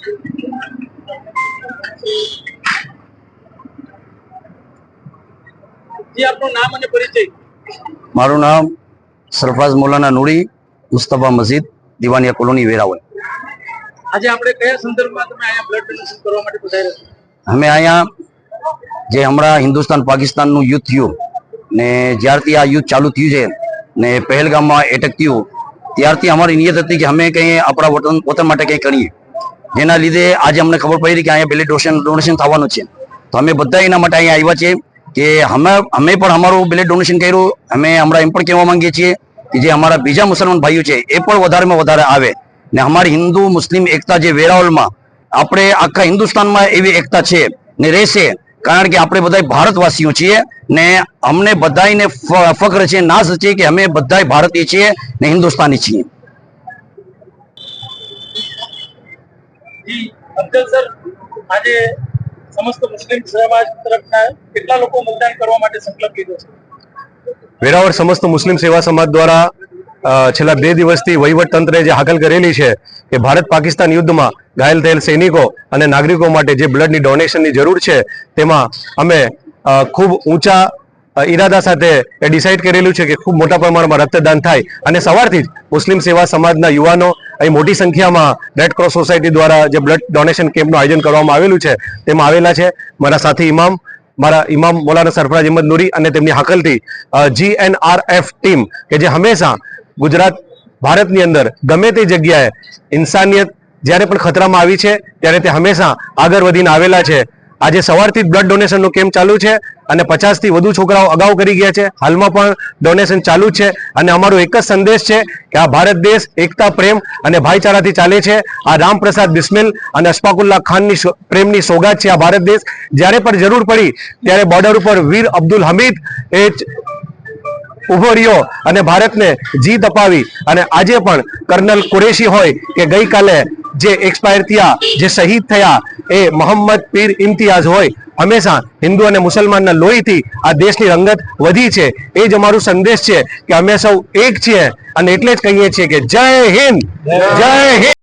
જી આપનું નામ અને પરિચય. મારું નામ સરફાઝ મોલાના નુરી મુસ્તફા મસ્જિદ દિવાનિયા કોલોની વેરાવળ. આજે આપણે કયા સંદર્ભમાં તમે અહીંયા બ્લડ ડોનેશન કરવા માટે પધાર્યા અમે અહીંયા જે હમણાં હિન્દુસ્તાન પાકિસ્તાનનું યુદ્ધ થયું ને જ્યારથી આ યુદ્ધ ચાલુ થયું છે ને પહેલગામમાં એટેક થયું ત્યારથી અમારી નિયત હતી કે અમે કંઈ આપણા વતન વતન માટે કંઈ કરીએ. જેના લીધે આજે અમને ખબર પડી કે અહીંયા બ્લડ ડોનેશન ડોનેશન થવાનું છે. તો અમે બધા એના માટે અહીંયા આવ્યા છીએ કે અમે અમે પણ અમારું બ્લડ ડોનેશન કર્યું. અમે હમણાં એમ પણ કહેવા માંગીએ છીએ કે જે અમારા બીજા મુસલમાન ભાઈઓ છે, એ પણ વધારેમાં વધારે આવે. ને અમારી હિન્દુ, મુસ્લિમ, એકતા જે વેરાવલમાં આપણે આખા હિન્દુસ્તાનમાં એવી એકતા છે ને રહેશે, કારણ કે આપણે બધા ભારતવાસીઓ છીએ ને અમને બધાને ફક્ર છે, નાશ છે કે અમે બધા ભારતીય છીએ ને હિન્દુસ્તાની છીએ. આજે સમસ્ત મુસ્લિમ સમાજ તરફના કેટલા લોકો મતદાન કરવા માટે સંકલ્પ લીધો છે? વેરાવળ સમસ્ત મુસ્લિમ સેવા સમાજ દ્વારા છેલ્લા બે દિવસથી વહીવટ તંત્રે જે હાકલ કરેલી છે કે ભારત પાકિસ્તાન યુદ્ધમાં ઘાયલ થયેલ સૈનિકો અને નાગરિકો માટે જે બ્લડની ડોનેશનની જરૂર છે, તેમાં અમે ખૂબ ઊંચા ઈરાદા સાથે એ ડિસાઇડ કરેલું છે કે ખૂબ મોટા પ્રમાણમાં રક્તદાન થાય અને સવારથી જ મુસ્લિમ સેવા સમાજના યુવાનો અહીં મોટી સંખ્યામાં રેડ ક્રોસ સોસાયટી દ્વારા જે બ્લડ ડોનેશન કેમ્પનું આયોજન કરવામાં આવેલું છે, તેમાં આવેલા છે મારા સાથી ઇમામ મારા ઇમામ મૌલાના સરફરાજ અહેમદ નુરી અને તેમની હાકલથી જીએનઆરએફ ટીમ કે જે હંમેશા ગુજરાત, ભારતની અંદર ગમે તે જગ્યાએ ઇન્સાનિયત જ્યારે પણ ખતરામાં આવી છે, ત્યારે તે હંમેશા આગળ વધીને આવેલા છે. આજે સવારથી બ્લડ ડોનેશનનો કેમ્પ ચાલુ છે અને પચાસથી વધુ છોકરાઓ અગાઉ કરી ગયા છે. હાલમાં પણ ડોનેશન ચાલુ છે અને અમારો એક જ સંદેશ છે કે આ ભારત દેશ, એકતા, પ્રેમ અને ભાઈચારાથી ચાલે છે. આ રામપ્રસાદ બિસ્મિલ અને અશફાકુલ્લા ખાનની પ્રેમની સોગાત છે આ ભારત દેશ. જ્યારે પણ જરૂર પડી ત્યારે બોર્ડર ઉપર વીર અબ્દુલ હમીદ એ ઊભો રહ્યો અને ભારતને જીત અપાવી. અને આજે પણ કર્નલ કુરેશી હોય કે ગઈકાલે જે એક્સપાયર થયા, જે શહીદ થયા, એ મોહમ્મદ પીર ઇમ્તિયાઝ હોય. હંમેશા હિન્દુ અને મુસલમાનના લોહીથી આ દેશની રંગત વધી છે. એ જ અમારું સંદેશ છે કે અમે સૌ એક છીએ. અને એટલે જ કહીએ છીએ કે જય હિન્દ જય હિન્દ.